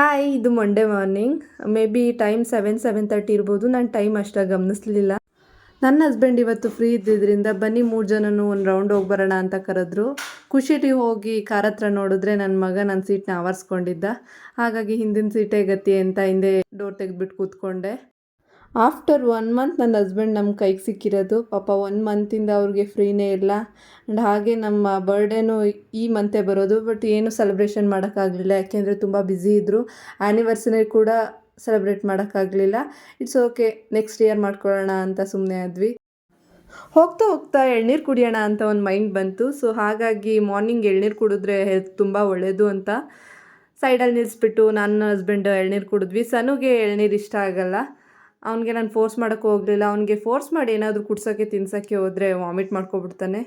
Hi ಇದು Monday morning may be time seven seven thirty ಇರ್ಬೋದು. ನಾನು ಟೈಮ್ ಅಷ್ಟಾಗಿ ಗಮನಿಸ್ಲಿಲ್ಲ. ನನ್ನ ಹಸ್ಬೆಂಡ್ ಇವತ್ತು ಫ್ರೀ ಇದ್ದಿದ್ದರಿಂದ ಬನ್ನಿ, ಮೂರು ಜನನು ಒಂದು ರೌಂಡ್ ಹೋಗಿ ಬರೋಣ ಅಂತ ಕರೆದ್ರು. ಖುಷಿಟಿ ಹೋಗಿ ಕಾರ್ ಹತ್ರ ನೋಡಿದ್ರೆ ನನ್ನ ಮಗ ನನ್ನ ಸೀಟ್ನ ಆವರಿಸ್ಕೊಂಡಿದ್ದ. ಹಾಗಾಗಿ ಹಿಂದಿನ ಸೀಟೇ ಗತಿ ಅಂತ ಹಿಂದೆ ಡೋರ್ ತೆಗೆದ್ಬಿಟ್ಟು ಕೂತ್ಕೊಂಡೆ. ಆಫ್ಟರ್ ಒನ್ ಮಂತ್ ನನ್ನ ಹಸ್ಬೆಂಡ್ ನಮ್ಮ ಕೈಗೆ ಸಿಕ್ಕಿರೋದು. ಪಾಪ ಒನ್ ಮಂತಿಂದ ಅವ್ರಿಗೆ ಫ್ರೀನೇ ಇಲ್ಲ. ಆ್ಯಂಡ್ ಹಾಗೆ ನಮ್ಮ ಬರ್ಡೇನೂ ಈ ಮಂತೇ ಬರೋದು. ಬಟ್ ಏನು ಸೆಲೆಬ್ರೇಷನ್ ಮಾಡೋಕ್ಕಾಗಲಿಲ್ಲ. ಯಾಕೆಂದರೆ ತುಂಬ ಬ್ಯುಸಿ ಇದ್ದರು ಆ್ಯನಿವರ್ಸರಿ ಕೂಡ ಸೆಲೆಬ್ರೇಟ್ ಮಾಡೋಕ್ಕಾಗಲಿಲ್ಲ. ಇಟ್ಸ್ ಓಕೆ ನೆಕ್ಸ್ಟ್ ಇಯರ್ ಮಾಡ್ಕೊಳ್ಳೋಣ ಅಂತ ಸುಮ್ಮನೆ ಆದ್ವಿ. ಹೋಗ್ತಾ ಹೋಗ್ತಾ ಎಳ್ನೀರು ಕುಡಿಯೋಣ ಅಂತ ಒಂದು ಮೈಂಡ್ ಬಂತು. ಸೊ ಹಾಗಾಗಿ ಮಾರ್ನಿಂಗ್ ಎಳ್ನೀರು ಕುಡಿದ್ರೆ ಹೆಲ್ತ್ ತುಂಬ ಒಳ್ಳೆಯದು ಅಂತ ಸೈಡಲ್ಲಿ ನಿಲ್ಲಿಸ್ಬಿಟ್ಟು ನನ್ನ ಹಸ್ಬೆಂಡ್ ಎಳ್ನೀರು ಕುಡಿದ್ವಿ. ಸನುಗೆ ಎಳ್ನೀರು ಇಷ್ಟ ಆಗಲ್ಲ. ಅವನಿಗೆ ನಾನು ಫೋರ್ಸ್ ಮಾಡೋಕ್ಕೆ ಹೋಗಲಿಲ್ಲ. ಅವನಿಗೆ ಫೋರ್ಸ್ ಮಾಡಿ ಏನಾದರೂ ಕುಡ್ಸೋಕ್ಕೆ ತಿನ್ಸೋಕ್ಕೆ ಹೋದರೆ ವಾಮಿಟ್ ಮಾಡ್ಕೊಬಿಡ್ತಾನೆ.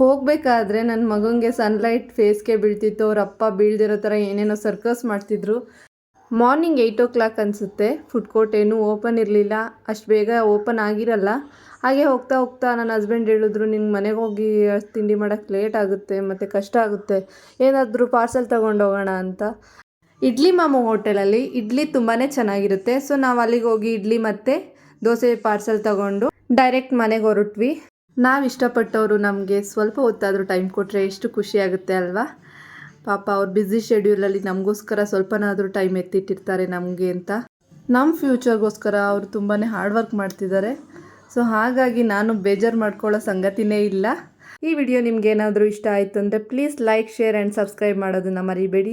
ಹೋಗಬೇಕಾದ್ರೆ ನನ್ನ ಮಗನಿಗೆ ಸನ್ಲೈಟ್ ಫೇಸ್ಗೆ ಬೀಳ್ತಿತ್ತು. ಅವ್ರ ಅಪ್ಪ ಬೀಳ್ದಿರೋ ಥರ ಏನೇನೋ ಸರ್ಕಸ್ ಮಾಡ್ತಿದ್ರು. ಮಾರ್ನಿಂಗ್ ಏಯ್ಟ್ ಓ ಕ್ಲಾಕ್ ಅನಿಸುತ್ತೆ. ಫುಡ್ ಕೋರ್ಟ್ ಏನೂ ಓಪನ್ ಇರಲಿಲ್ಲ. ಅಷ್ಟು ಬೇಗ ಓಪನ್ ಆಗಿರಲ್ಲ. ಹಾಗೆ ಹೋಗ್ತಾ ಹೋಗ್ತಾ ನನ್ನ ಹಸ್ಬೆಂಡ್ ಹೇಳಿದ್ರು ನಿನ್ನ ಮನೆಗೆ ಹೋಗಿ ತಿಂಡಿ ಮಾಡೋಕ್ಕೆ ಲೇಟ್ ಆಗುತ್ತೆ, ಮತ್ತು ಕಷ್ಟ ಆಗುತ್ತೆ. ಏನಾದರೂ ಪಾರ್ಸೆಲ್ ತೊಗೊಂಡೋಗೋಣ ಅಂತ. ಇಡ್ಲಿ ಮಾಮು ಹೋಟೆಲಲ್ಲಿ ಇಡ್ಲಿ ತುಂಬಾ ಚೆನ್ನಾಗಿರುತ್ತೆ. ಸೊ ನಾವು ಅಲ್ಲಿಗೆ ಹೋಗಿ ಇಡ್ಲಿ ಮತ್ತು ದೋಸೆ ಪಾರ್ಸೆಲ್ ತಗೊಂಡು ಡೈರೆಕ್ಟ್ ಮನೆಗೆ ಹೊರಟ್ವಿ. ನಾವು ಇಷ್ಟಪಟ್ಟವರು ನಮಗೆ ಸ್ವಲ್ಪ ಹೊತ್ತಾದರೂ ಟೈಮ್ ಕೊಟ್ಟರೆ ಎಷ್ಟು ಖುಷಿ ಆಗುತ್ತೆ ಅಲ್ವಾ? ಪಾಪ ಅವ್ರ ಬ್ಯುಸಿ ಶೆಡ್ಯೂಲಲ್ಲಿ ನಮಗೋಸ್ಕರ ಸ್ವಲ್ಪನಾದರೂ ಟೈಮ್ ಎತ್ತಿಟ್ಟಿರ್ತಾರೆ ನಮಗೆ ಅಂತ. ನಮ್ಮ ಫ್ಯೂಚರ್ಗೋಸ್ಕರ ಅವರು ತುಂಬಾ ಹಾರ್ಡ್ ವರ್ಕ್ ಮಾಡ್ತಿದ್ದಾರೆ. ಸೊ ಹಾಗಾಗಿ ನಾನು ಬೇಜಾರು ಮಾಡ್ಕೊಳ್ಳೋ ಸಂಗತಿನೇ ಇಲ್ಲ. ಈ ವಿಡಿಯೋ ನಿಮ್ಗೆ ಏನಾದರೂ ಇಷ್ಟ ಆಯಿತು ಅಂದರೆ please like share and subscribe ಮಾಡೋದನ್ನು ಮರಿಬೇಡಿ.